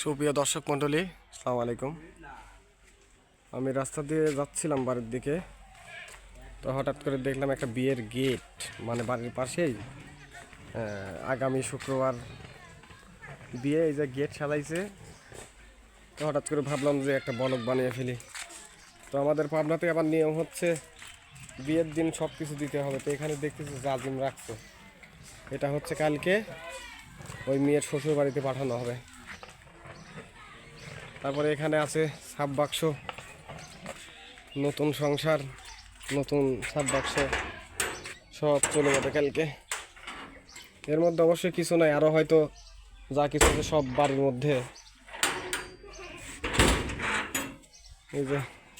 সুপ্রিয় দর্শক মণ্ডলী, আসসালামু আলাইকুম। আমি রাস্তা দিয়ে যাচ্ছিলাম বাড়ির দিকে, তো হঠাৎ করে দেখলাম একটা বিয়ের গেট মানে বাড়ির পাশেই আগামী শুক্রবার বিয়ে, এই যে গেট সাজাইছে। তো হঠাৎ করে ভাবলাম যে একটা বলক বানিয়ে ফেলি। তো আমাদের পাবনাতে আবার নিয়ম হচ্ছে, বিয়ের দিন সব কিছু দিতে হবে। তো এখানে দেখতেছি জাজিম রাখছে। এটা হচ্ছে কালকে, ওই মেয়ের শ্বশুর বাড়িতে পাঠানো হবে। তারপরে এখানে আছে সাব বাক্স নতুন সংসার, নতুন সাব বাক্স সব চলে যাবে কালকে। এর মধ্যে অবশ্যই কিছু নাই আরও হয়তো যা কিছু আছে সব বাড়ির মধ্যে। এই যে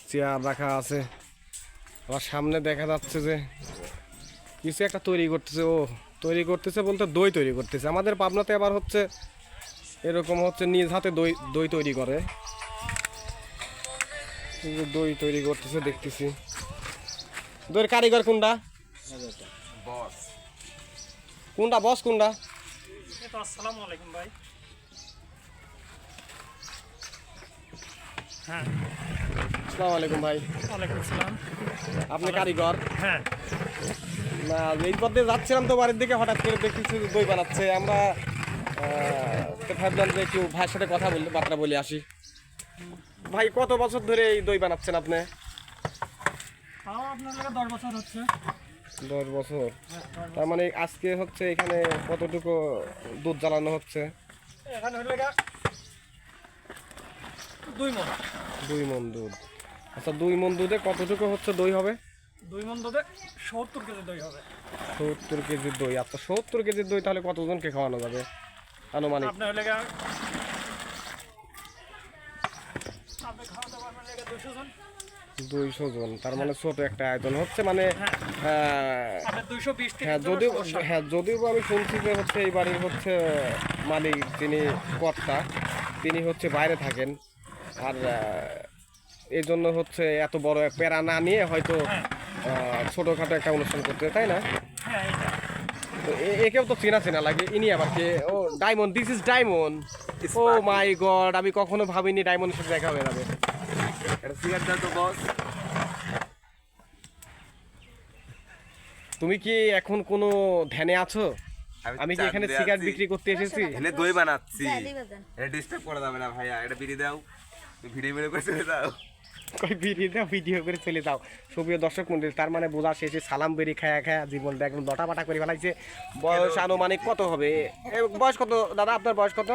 চেয়ার রাখা আছে। আবার সামনে দেখা যাচ্ছে যে কিছু একটা তৈরি করতেছে, ও তৈরি করতেছে বলতে দই তৈরি করতেছে। আমাদের পাবনাতে আবার হচ্ছে এরকম হচ্ছে নিজ হাতে দই দই তৈরি করে। দই তৈরি করতেছে দেখতেছি। দইয়ের কারিগর কোনটা? বস। কোনটা বস কোনটা? আসসালামু আলাইকুম ভাই। হ্যাঁ। আসসালামু আলাইকুম ভাই। ওয়ালাইকুম আসসালাম। আপনি কারিগর? হ্যাঁ। না এই পথে যাচ্ছিলাম তো বাড়ির দিকে হঠাৎ করে দেখতেছি দই বানাচ্ছে। আমরা তো ভাবলাম যে একটু ভাইয়ের সাথে কথা বলি বার্তা বলে আসি। ভাই কত বছর ধরে এই দই বানাচ্ছেন আপনি? তাও আপনার দশ বছর হচ্ছে। দশ বছর। তার মানে আজকে হচ্ছে এখানে কতটুকু দুধ জ্বালানো হচ্ছে? এখানে হলে দুই মন। দুই মন দুধ। আচ্ছা দুই মন দুধে কতটুকু হচ্ছে দই হবে? দুই মন দুধে সত্তর কেজি দই হবে। সত্তর কেজির দই। আচ্ছা সত্তর কেজির দই তাহলে কতজনকে খাওয়ানো যাবে? আনুমানিক। আপনার হলে দুইশো জন। তার মানে ছোট একটা আয়তন হচ্ছে মানে হ্যাঁ। থেকে হ্যাঁ যদিও হ্যাঁ যদিও আমি শুনছি যে হচ্ছে এই বাড়ির হচ্ছে মালিক যিনি কর্তা তিনি হচ্ছে বাইরে থাকেন। আর এই জন্য হচ্ছে এত বড় এক প্যারা না নিয়ে হয়তো আহ, ছোটোখাটো একটা অনুষ্ঠান করতে তাই না? হ্যাঁ একেও তো চেনা চেনা লাগে। ইনি আবার কে? ও diamond this is diamond oh my God আমি কখনো ভাবিনি ডায়মন্ডের সাথে দেখা হয়ে যাবে। এটা সিগারেট দাও তো বস তুমি কি এখন কোনো ধ্যানে আছো? আমি কি এখানে সিগারেট বিক্রি করতে এসেছি? এখানে দই বানাচ্ছি। এটা ডিস্টার্ব করা যাবে না ভাইয়া এটা বিড়ি দাও। ভিডিও ভিডিও করে চলে দাও কই ভিডিও দাও ভিডিও করে চলে যাও। সুপ্রিয় দর্শক মন্ডল তার মানে বোঝা শেষে সালাম বেরি খায়া খায়া জীবনটা একদম দটা পাটা করে ফেলাইছে। বয়স আনুমানিক কত হবে? বয়স কত? দাদা আপনার বয়স কত?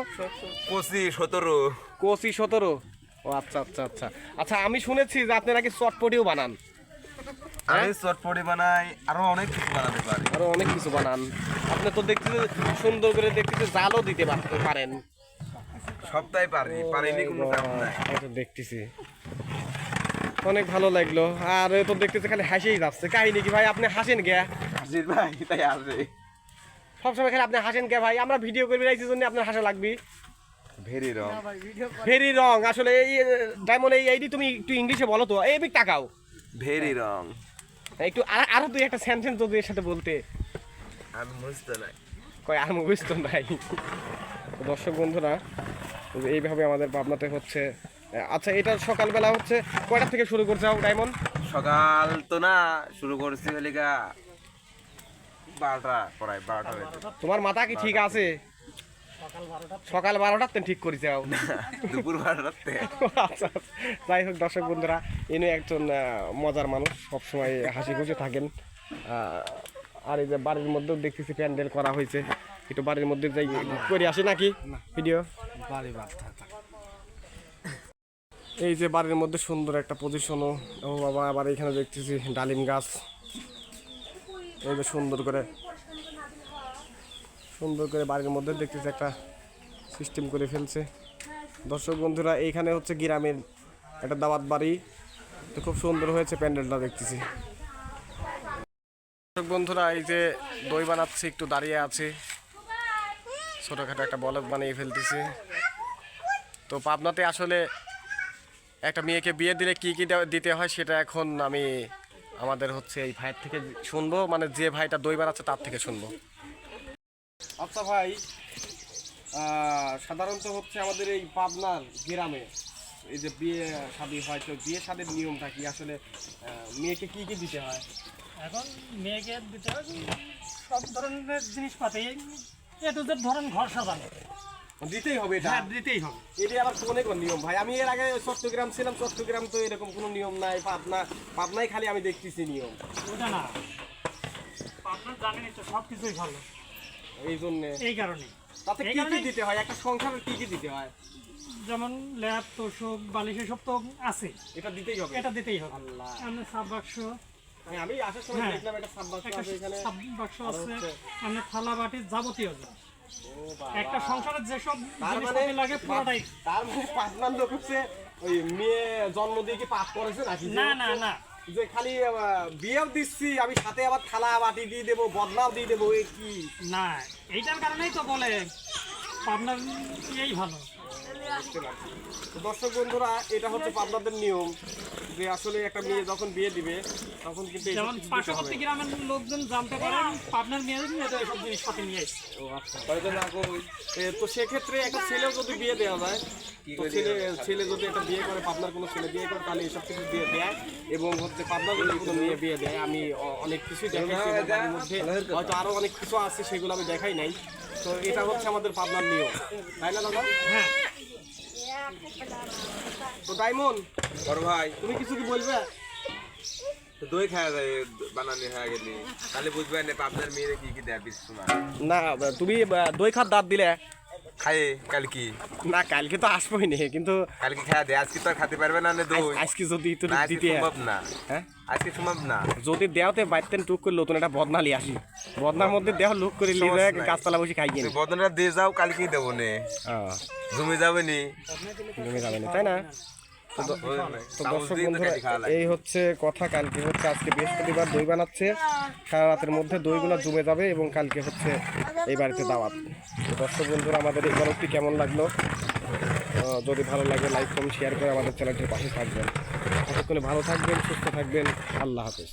পঁচিশ সতেরো। কোসি সতেরো? ও আচ্ছা আচ্ছা আচ্ছা। আচ্ছা আমি শুনেছি যে আপনি নাকি চটপটিও বানান? আমি চটপটি বানাই আরও অনেক কিছু বানাতে পারি। আরও অনেক কিছু বানান। আপনি তো দেখতে সুন্দর করে দেখতে জালও দিতে পার- পারেন। সবটাই পারি পারিনি কোনো কাম নাই। দেখতেছি। অনেক ভালো লাগল। আর এ তো দেখতেছি খালি হাসিই যাচ্ছে। কাহিনী কি ভাই? আপনি হাসেন গে? হাসির ভাই তাই আসবে সবসময় খালি আপনি হাসেন কে ভাই? আমরা ভিডিও করে রাখছি জন্য আপনার হাসা লাগবে। Very wrong. Very wrong. আসলে এই ডায়মন্ড এই এইটি তুমি একটু ইংলিশে বলো তো। এই বিক টাকাও ভেরি রং। একটু আর আরও দুই একটা সেন্টেন্স যদি এর সাথে বলতে। আমি বুঝতে নাই। কয় আর মুভিস তো নাই। দর্শক বন্ধুরা এইভাবে আমাদের পাবনাতে হচ্ছে আচ্ছা এটা সকালবেলা হচ্ছে কয়টা থেকে শুরু করছে ডায়মন্ড? সকাল তো না শুরু করছি হলিকা বারোটা পড়ায় বারোটা তোমার মাথা কি ঠিক আছে? সকাল বারোটা বারোটাতে ঠিক করে যাও দুপুর বারোটাতে আচ্ছা। যাই হোক দর্শক বন্ধুরা ইনি একজন মজার মানুষ সবসময় হাসি খুশি থাকেন আর এই যে বাড়ির মধ্যেও দেখতেছি প্যান্ডেল করা হয়েছে। একটু বাড়ির মধ্যে যাই করে আসি নাকি? ভিডিও? এই যে বাড়ির মধ্যে সুন্দর একটা পজিশনও ও। বাবা আবার এখানে দেখতেছি ডালিম গাছ। এই যে সুন্দর করে সুন্দর করে বাড়ির মধ্যে দেখতেছি একটা সিস্টেম করে ফেলছে। দর্শক বন্ধুরা এইখানে হচ্ছে গ্রামের একটা দাওয়াত বাড়ি। তো খুব সুন্দর হয়েছে প্যান্ডেলটা দেখতেছি। বন্ধুরা, এই যে দই বানাচ্ছে, একটু দাঁড়িয়ে আছে। ছোটোখাটো একটা বলক বানিয়ে ফেলতেছে। তো পাবনাতে আসলে একটা মেয়েকে বিয়ে দিলে কি কি দিতে হয় সেটা এখন আমি, আমাদের হচ্ছে এই ভাইয়ের থেকে শুনব। মানে যে ভাইটা দই বানাচ্ছে তার থেকে শুনব। আচ্ছা ভাই সাধারণত হচ্ছে আমাদের এই পাবনার গ্রামে এই যে বিয়ে শাদী হয়, তো বিয়ে শাদীর নিয়মটা কি? আসলে মেয়েকে কি কি দিতে হয়? এখন মেয়েকে দিতে হবে সব ধরনের জিনিসপাতি এ টু জেড ধরেন ঘর সাজানো। দিতেই হবে এটা। হ্যাঁ দিতেই হবে। এটা আবার কোনে কোন নিয়ম? ভাই আমি এর আগে চট্টগ্রাম ছিলাম চট্টগ্রাম তো এরকম কোনো নিয়ম নাই পাবনা পাবনাই খালি আমি দেখতেছি নিয়ম। ওটা না। আপনার জানেনই তো সব কিছুই ভালো। এই জন্য। এই কারণে। তাতে কি কি দিতে হয়? একটা সংসারে কি কি দিতে হয়? যেমন ল্যাব তোষক বালিশ এসব তো আছে। এটা দিতেই হবে। এটা দিতেই হবে। আল্লাহ। আপনার সাব বাক্স আমি আসার সময় হ্যাঁ। দেখলাম একটা সাব্বাস আছে এখানে সাব আছে আপনার থালা বাটি যাবতীয় জিনিস। একটা সংসারের যেসব মানে জিনিসপাতি লাগে পুরোটাই তার মানে পাবনার লোক হচ্ছে ওই মেয়ে জন্ম দিয়ে কি পাপ করেছে নাকি না না না যে খালি বিয়েও দিচ্ছি আমি সাথে আবার থালা বাটি দিয়ে দেবো বদনাও দিয়ে দেবো এ কি না এইটার কারণেই তো বলে পাবনার এই ভালো। তো দর্শক বন্ধুরা এটা হচ্ছে পাবনাদের নিয়ম যে আসলে একটা মেয়ে যখন বিয়ে দিবে তখন কিন্তু যেমন পার্শ্ববর্তী গ্রামের লোকজন জানতে পারেন পাবনার এসব জিনিসপাতি নিয়ে এসছে। ও আচ্ছা। হয়তো না তো সেক্ষেত্রে একটা ছেলেও যদি বিয়ে দেওয়া যায় তো ছেলে ছেলে যদি একটা বিয়ে করে পাবনার কোনো ছেলে বিয়ে করে তাহলে এইসব কিছু দিয়ে দেয় এবং হচ্ছে পাবনা যদি কোনো মেয়ে বিয়ে দেয় আমি অনেক কিছুই দেখাইছি এবং তার মধ্যে। হয়তো আরও অনেক কিছু আছে সেগুলো আমি দেখাই নাই। তো এটা হচ্ছে আমাদের পাবনার নিয়ম। তাই না দাদা? হ্যাঁ। তো ডায়মন্ড বড় ভাই। তুমি কিছু কি বলবে? দই খাওয়া যায় বানানি হয়ে গেলি। তাহলে বুঝবে না আপনার মেয়েরে কি কি দেয় বিশ না তুমি দই খাত দাঁত দিলে। খায়ে কাল কি না কালকে তো আসবোই নে কিন্তু কালকে খাওয়া দেয় আজকে তো আর খেতে পারবে না না দই আজকে যদি আজকে দিতে সম্ভব না। হ্যাঁ? আজকে সম্ভব না। যদি দেওয়াতে বাইতেন টুক করে নতুন একটা বদনালি আসি। বদনার মধ্যে দেহ লুক করে লিয়ে নাই। গাছতলা বসে খাই তুমি বদনটা দিয়ে যাও কালকেই দেবো নে। জমে যাবে নি। জমে যাবে না তাই না? তো তো দর্শক বন্ধুরা এই হচ্ছে কথা কালকে হচ্ছে আজকে বৃহস্পতিবার দই বানাচ্ছে। সারা রাতের মধ্যে দইগুলো জমে যাবে এবং কালকে হচ্ছে এই বাড়িতে দাওয়াত। দর্শক বন্ধুরা, আমাদের এই গল্পটি কেমন লাগল? যদি ভালো লাগে লাইক কমেন্ট শেয়ার করে আমাদের চ্যানেলটির পাশে থাকবেন। ততক্ষণে ভালো থাকবেন, সুস্থ থাকবেন। আল্লাহ হাফেজ।